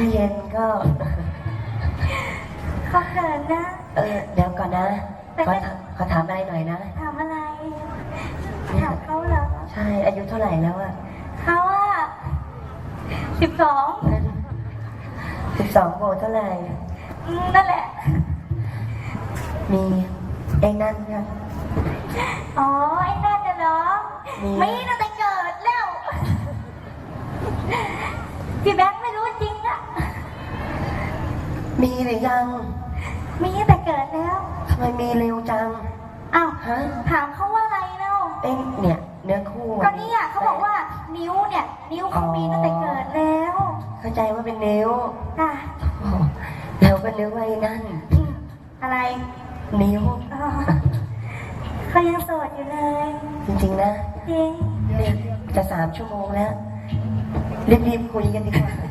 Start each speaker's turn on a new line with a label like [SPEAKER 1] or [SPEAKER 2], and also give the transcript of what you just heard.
[SPEAKER 1] พี่เย็นก็
[SPEAKER 2] เขาเกินนะ
[SPEAKER 1] เออเดี๋ยวก่อนนะ
[SPEAKER 2] แต่
[SPEAKER 1] ขอ
[SPEAKER 2] ไม่
[SPEAKER 1] ถามขอถามอะไรหน่อยนะ
[SPEAKER 2] ถามอะไร ถามเขาเหรอ
[SPEAKER 1] ใช่ อายุเท่าไหร่แล้วอะ
[SPEAKER 2] เขาว่าสิบสอง
[SPEAKER 1] สิบสองโบวกเท่าไหร่
[SPEAKER 2] นั่นแหละ
[SPEAKER 1] มีเองนั่นค่ะ
[SPEAKER 2] อ๋อ ไอ้นั่นน่ะเนาะ
[SPEAKER 1] มี
[SPEAKER 2] มีตั้งแต่เกิดแล้วพี่แบงค์ไม่รู้จริงอะ
[SPEAKER 1] มีหรือยัง
[SPEAKER 2] มีตั้งแต่เกิดแล้ว
[SPEAKER 1] ทำไมมีเร็วจัง
[SPEAKER 2] อ้าว
[SPEAKER 1] ฮะ
[SPEAKER 2] ถามเขาว่าอะไรเนาะ
[SPEAKER 1] เองเนี่ยเนื้อคู่
[SPEAKER 2] ก็เนี่ยเขาบอกว่านิ้วเนี่ย นิ้วเขามีตั้งแต่เกิดแล้ว
[SPEAKER 1] เข้าใจว่าเป็นนิ้ว
[SPEAKER 2] อะ
[SPEAKER 1] โอ้เราก็นึกว่าไอ้นั่น
[SPEAKER 2] อืมอะไร
[SPEAKER 1] นิ้ว
[SPEAKER 2] อ๋อเขายังโสดอยู่เลย
[SPEAKER 1] จริงๆนะ
[SPEAKER 2] จริง
[SPEAKER 1] นี่จะสามชั่วโมงแล้วรีบๆคุยกันดีกว่า